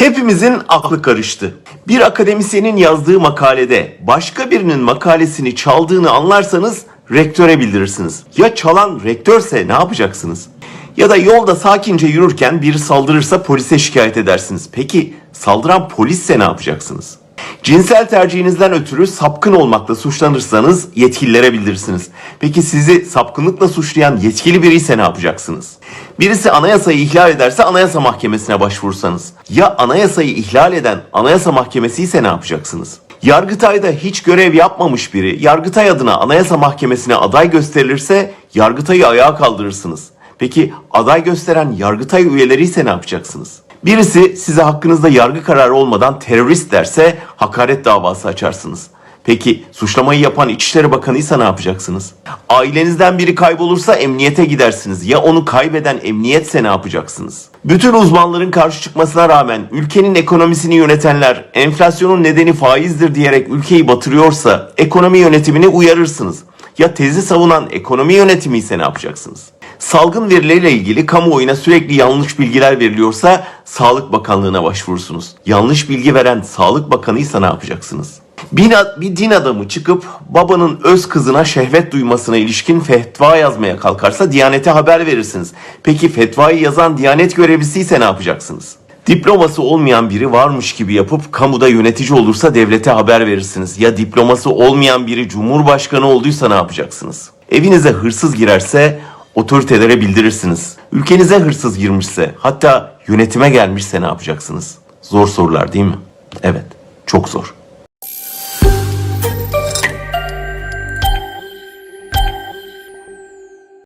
Hepimizin aklı karıştı. Bir akademisyenin yazdığı makalede başka birinin makalesini çaldığını anlarsanız rektöre bildirirsiniz. Ya çalan rektörse ne yapacaksınız? Ya da yolda sakince yürürken biri saldırırsa polise şikayet edersiniz. Peki saldıran polisse ne yapacaksınız? Cinsel tercihinizden ötürü sapkın olmakla suçlanırsanız yetkililere bildirirsiniz. Peki sizi sapkınlıkla suçlayan yetkili biri ise ne yapacaksınız? Birisi anayasayı ihlal ederse anayasa mahkemesine başvursanız. Ya anayasayı ihlal eden anayasa mahkemesi ise ne yapacaksınız? Yargıtay'da hiç görev yapmamış biri Yargıtay adına anayasa mahkemesine aday gösterilirse Yargıtay'ı ayağa kaldırırsınız. Peki aday gösteren Yargıtay üyeleri ise ne yapacaksınız? Birisi size hakkınızda yargı kararı olmadan terörist derse hakaret davası açarsınız. Peki suçlamayı yapan İçişleri Bakanı ise ne yapacaksınız? Ailenizden biri kaybolursa emniyete gidersiniz. Ya onu kaybeden emniyetse ne yapacaksınız? Bütün uzmanların karşı çıkmasına rağmen ülkenin ekonomisini yönetenler enflasyonun nedeni faizdir diyerek ülkeyi batırıyorsa ekonomi yönetimini uyarırsınız. Ya tezi savunan ekonomi yönetimi ise ne yapacaksınız? Salgın verileriyle ilgili kamuoyuna sürekli yanlış bilgiler veriliyorsa Sağlık Bakanlığı'na başvurursunuz. Yanlış bilgi veren Sağlık Bakanı ise ne yapacaksınız? Bir, bir din adamı çıkıp babanın öz kızına şehvet duymasına ilişkin fetva yazmaya kalkarsa Diyanete haber verirsiniz. Peki fetvayı yazan Diyanet görevlisi ise ne yapacaksınız? Diploması olmayan biri varmış gibi yapıp kamuda yönetici olursa devlete haber verirsiniz. Ya diploması olmayan biri cumhurbaşkanı olduysa ne yapacaksınız? Evinize hırsız girerse otoritelere bildirirsiniz. Ülkenize hırsız girmişse hatta yönetime gelmişse ne yapacaksınız? Zor sorular değil mi? Evet, çok zor.